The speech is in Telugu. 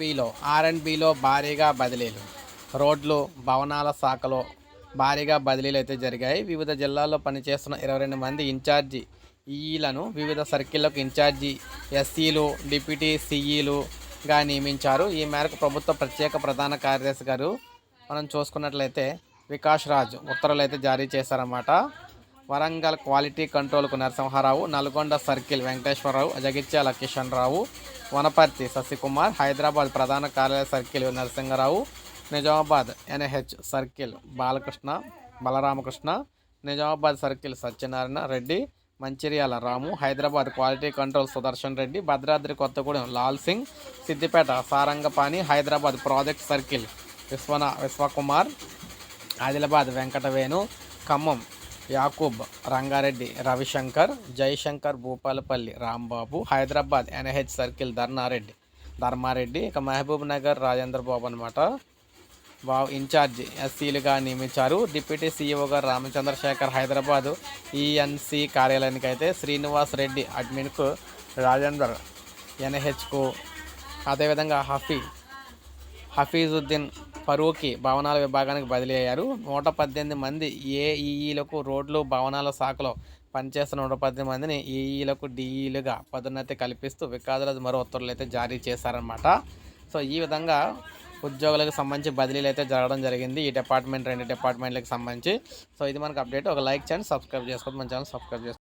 బిలో ఆర్ భారీగా బదిలీలు. రోడ్లు భవనాల శాఖలో భారీగా బదిలీలు అయితే జరిగాయి. వివిధ జిల్లాల్లో పనిచేస్తున్న ఇరవై రెండు మంది ఇన్ఛార్జి ఈఈలను వివిధ సర్కిల్లకు ఇన్ఛార్జి ఎస్సీలు డిప్యూటీ సిఈలుగా నియమించారు. ఈ మేరకు ప్రభుత్వ ప్రత్యేక ప్రధాన కార్యదర్శి గారు మనం చూసుకున్నట్లయితే వికాష్ రాజ్ ఉత్తర్వులు అయితే జారీ చేశారన్నమాట. వరంగల్ క్వాలిటీ కంట్రోల్కు నరసింహారావు నల్గొండ సర్కిల్ వెంకటేశ్వరరావు జగిత్యాల కిషన్ రావు వనపర్తి శశికుమార్ హైదరాబాద్ ప్రధాన కార్యాలయ circle Narasimharao Nizamabad NH circle Balakrishna Balaramakrishna Nizamabad circle Satyanarayana Reddy Mancherial Ramu Hyderabad quality control Sudarshan Reddy Bhadradri Kothagudem Lal Singh Siddipet Sarangapani Hyderabad project circle విశ్వనా Vishwakumar Adilabad Venkatavenu Khammam Yakub Rangareddy Ravishankar Jayashankar Bhupalpally Rambabu Hyderabad NH circle ధర్నారెడ్డి Dharmareddy ఇక మహబూబ్ నగర్ రాజేంద్ర బాబు అనమాట బాబు ఇన్ఛార్జ్ ఎస్సీలుగా నియమించారు. డిప్యూటీ సీఈఓగా గారు రామచంద్రశేఖర్ హైదరాబాద్ ఈఎన్సి కార్యాలయానికి అయితే శ్రీనివాస్ రెడ్డి అడ్మిన్కు రాజేందర్ ఎన్హెచ్కు అదేవిధంగా హఫీ హఫీజుద్దీన్ పరువుకి భవనాల విభాగానికి బదిలీ అయ్యారు. నూట పద్దెనిమిది మంది ఏఈఈలకు రోడ్లు భవనాల శాఖలో పనిచేస్తున్న నూట పద్దెనిమిది మందిని ఈఈలకు డిఈలుగా పదోన్నతి కల్పిస్తూ వికాసరాజు మరో ఉత్తర్వులు అయితే జారీ చేశారనమాట సో ఈ విధంగా ఉద్యోగులకు సంబంధించి బదిలీలు అయితే జరగడం జరిగింది. ఈ డిపార్ట్మెంట్ రెండు డిపార్ట్మెంట్లకు సంబంధించి. సో ఇది మనకు అప్డేట్. ఒక లైక్ చేయండి సబ్స్క్రైబ్ చేసుకోండి. మన ఛానల్ సబ్స్క్రైబ్ చేసుకోండి.